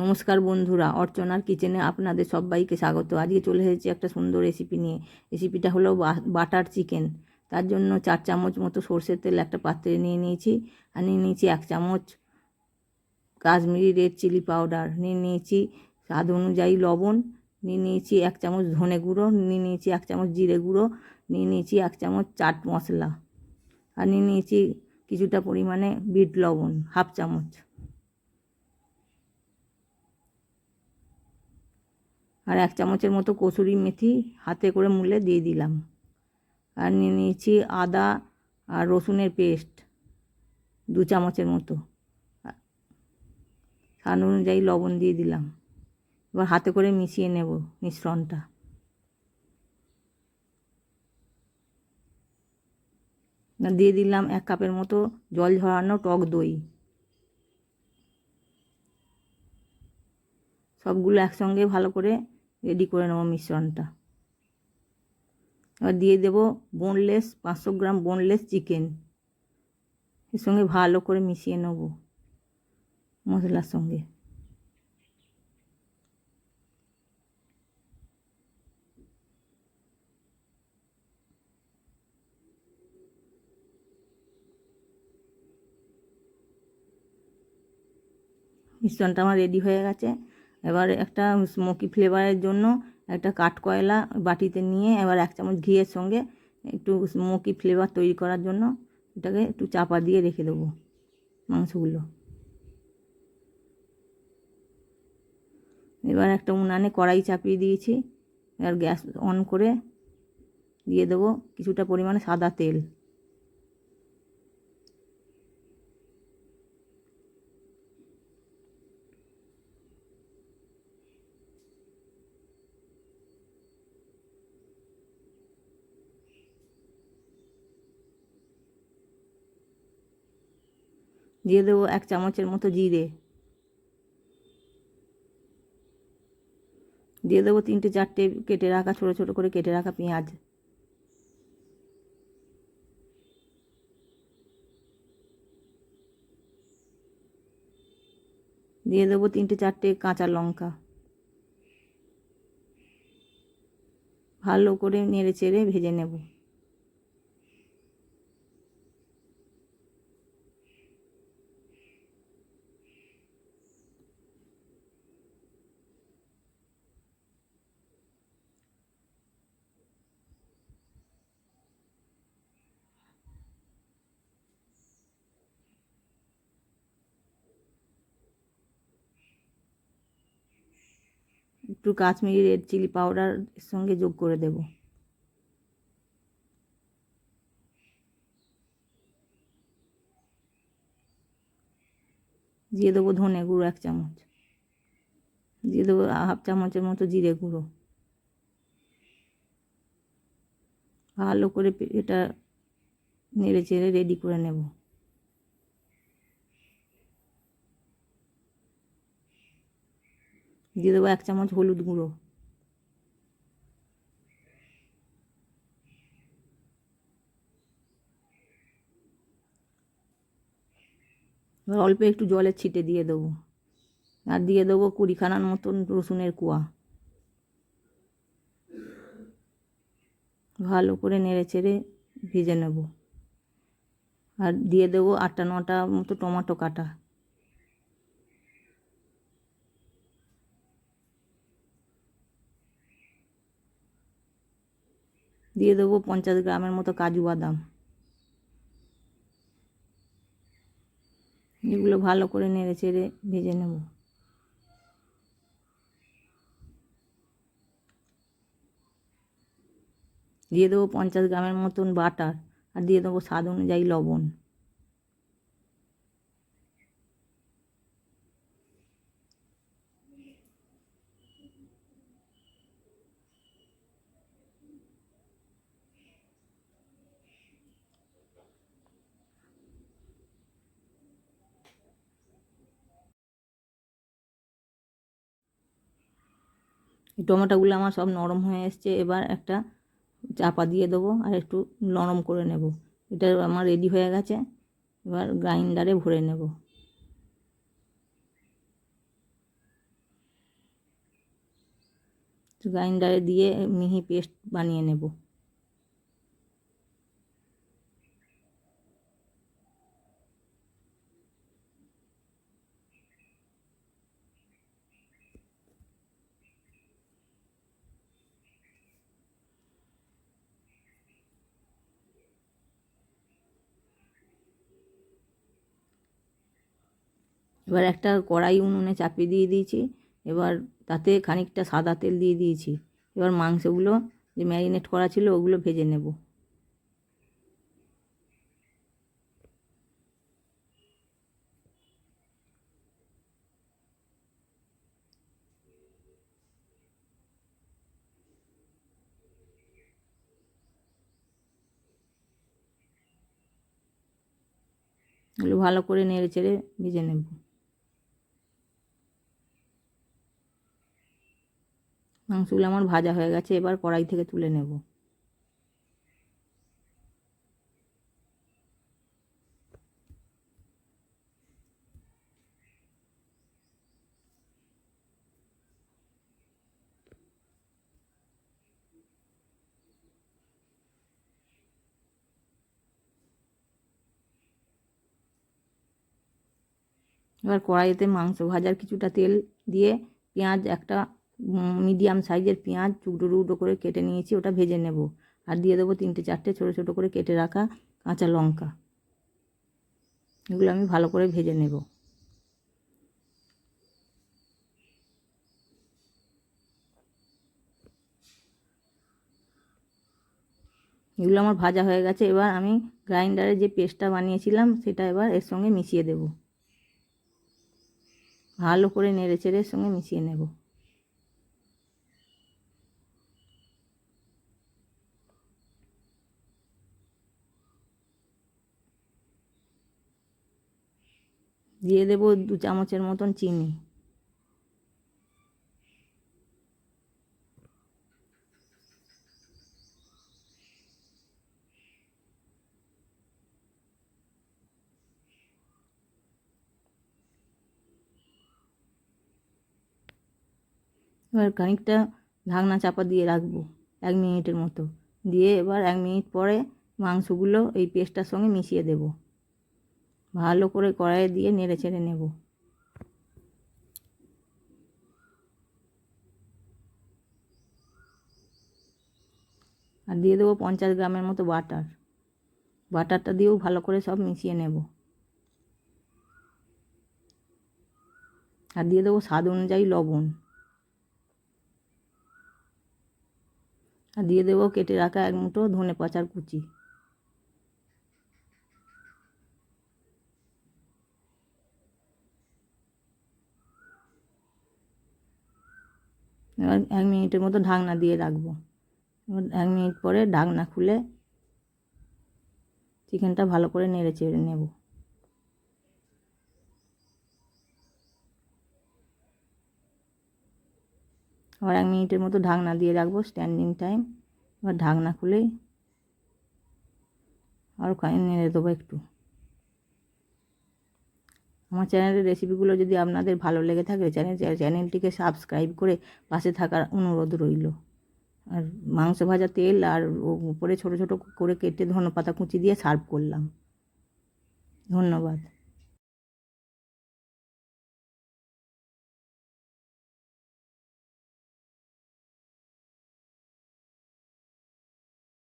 নমস্কার বন্ধুরা, অর্চনার কিচেনে আপনাদের সবাইকে স্বাগত। আজকে চলে এসেছি একটা সুন্দর রেসিপি নিয়ে। রেসিপিটা হলো বাটার চিকেন তার জন্য চার চামচ মতো সর্ষের তেল একটা পাত্রে নিয়ে নিয়েছি। আর নিয়ে নিয়েছি এক চামচ কাশ্মীরি রেড চিলি পাউডার নিয়ে নিয়েছি স্বাদ অনুযায়ী লবণ। নিয়ে নিয়েছি এক চামচ ধনে গুঁড়ো। নিয়ে নিয়েছি এক চামচ জিরে গুঁড়ো। নিয়ে নিয়েছি এক চামচ চাট মশলা। আর নিয়ে নিয়েছি কিছুটা পরিমাণে বিট লবণ, হাফ চামচ। আর এক চামচের মতো কসুরি মেথি হাতে করে মুলে দিয়ে দিলাম। আর নিয়ে নিয়েছি আদা আর রসুনের পেস্ট দু চামচের মতো। স্বাদ অনুযায়ী লবণ দিয়ে দিলাম। এবার হাতে করে মিশিয়ে নেব মিশ্রণটা। দিয়ে দিলাম এক কাপের মতো জল ঝরানো টক দই। সবগুলো একসঙ্গে ভালো করে রেডি করে নেব মিশ্রণটা। এবার দিয়ে দেবো বোনলেস পাঁচশো গ্রাম বোনলেস চিকেন এর সঙ্গে ভালো করে মিশিয়ে নেব মশলার সঙ্গে। মিশ্রণটা আমার রেডি হয়ে গেছে। এবার একটা স্মোকি ফ্লেভারের জন্য একটা কাঠ কয়লা বাটিতে নিয়ে এবার এক চামচ ঘিয়ের সঙ্গে একটু স্মোকি ফ্লেভার তৈরি করার জন্য এটাকে একটু চাপা দিয়ে রেখে দেবো মাংসগুলো। এবার একটা উনানে কড়াই চাপিয়ে দিয়েছি, এবার গ্যাস অন করে দিয়ে দেবো কিছুটা পরিমাণে সাদা তেল। দিয়ে দেবো এক চামচের মতো জিরে। দিয়ে দেবো তিনটে চারটে কেটে রাখা, ছোটো ছোটো করে কেটে রাখা পেঁয়াজ। দিয়ে দেবো তিনটে চারটে কাঁচা লঙ্কা। ভালো করে নেড়ে চেড়ে ভেজে নেব। একটু কাশ্মীরি রেড চিলি পাউডার সঙ্গে যোগ করে দেব। দিয়ে দেবো ধনে গুঁড়ো এক চামচ। দিয়ে দেবো হাফ চামচের মতো জিরে গুঁড়ো। ভালো করে এটা নেড়ে চেড়ে রেডি করে নেব। দিয়ে দেবো এক চামচ হলুদ গুঁড়ো। এবার অল্প একটু জলের ছিটে দিয়ে দেবো। আর দিয়ে দেবো কুড়িখানার মতন রসুনের কুয়া। ভালো করে নেড়ে চেড়ে ভেজে নেব। আর দিয়ে দেবো আটটা নটা মতো টমেটো কাটা। দিয়ে দেবো পঞ্চাশ গ্রামের মতো কাজু বাদাম। এগুলো ভালো করে নেড়ে চেড়ে ভেজে নেব। দিয়ে দেবো পঞ্চাশ গ্রামের মতন বাটার আর দিয়ে দেবো স্বাদ অনুযায়ী লবণ। টমেটোগুলো আমার সব নরম হয়ে এসছে, এবার একটা চাপা দিয়ে দেবো আর একটু নরম করে নেব। এটা আমার রেডি হয়ে গেছে, এবার গ্রাইন্ডারে ভরে নেব। গ্রাইন্ডারে দিয়ে মিহি পেস্ট বানিয়ে নেব। এবার একটা কড়াই উনুনে চাপিয়ে দিয়ে দিয়েছি, এবার তাতে খানিকটা সাদা তেল দিয়ে দিয়েছি। এবার মাংসগুলো যে ম্যারিনেট করা ছিল ওগুলো ভেজে নেব। এগুলো ভালো করে নেড়ে চেড়ে ভেজে নেব। মাংসগুলো আমার ভাজা হয়ে গেছে, এবার কড়াই থেকে তুলে নেব। এবার কড়াইতে মাংস ভাজার কিছুটা তেল দিয়ে পেঁয়াজ একটা মিডিয়াম সাইজের পেঁয়াজ টুকরো টুকরো করে কেটে নিয়েছি, ওটা ভেজে নেব। আর দিয়ে দেবো তিনটে চারটে ছোটো ছোটো করে কেটে রাখা কাঁচা লঙ্কা। এগুলো আমি ভালো করে ভেজে নেব। এগুলো আমার ভাজা হয়ে গেছে, এবার আমি গ্রাইন্ডারে যে পেস্টটা বানিয়েছিলাম, সেটা এবার এর সঙ্গে মিশিয়ে দেব। ভালো করে নেড়ে চেড়ে এর সঙ্গে মিশিয়ে নেব। দিয়ে দেব দু চামচের মতন চিনি। এবার খানিকটা ঢাকনা চাপা দিয়ে রাখব এক মিনিটের মতো। দিয়ে এবার এক মিনিট পরে মাংসগুলো এই পেস্টটার সঙ্গে মিশিয়ে দেব। ভালো করে কড়াইয়ে দিয়ে নেড়ে ছেড়ে নেব। আর দিয়ে দেবো পঞ্চাশ গ্রামের মতো বাটার। বাটারটা দিয়েও ভালো করে সব মিশিয়ে নেব। আর দিয়ে দেবো স্বাদ অনুযায়ী লবণ। আর দিয়ে দেবো কেটে রাখা এক মুঠো ধনে পাচার কুচি। এবার এক মিনিটের মতো ঢাকনা দিয়ে রাখব। এবার এক মিনিট পরে ঢাকনা খুলে চিকেনটা ভালো করে নেড়ে চেড়ে নেব। আবার এক মিনিটের মতো ঢাকনা দিয়ে রাখব স্ট্যান্ডিং টাইম এবার ঢাকনা খুলেই আর নেড়ে দেবো একটু। আমার চ্যানেলের রেসিপিগুলো যদি আপনাদের ভালো লেগে থাকে, চ্যানেল, চ্যানেলটিকে সাবস্ক্রাইব করে পাশে থাকার অনুরোধ রইল। আর মাংস ভাজা তেল আর উপরে ছোটো ছোটো করে কেটে ধনে পাতা কুচি দিয়ে সার্ভ করলাম। ধন্যবাদ।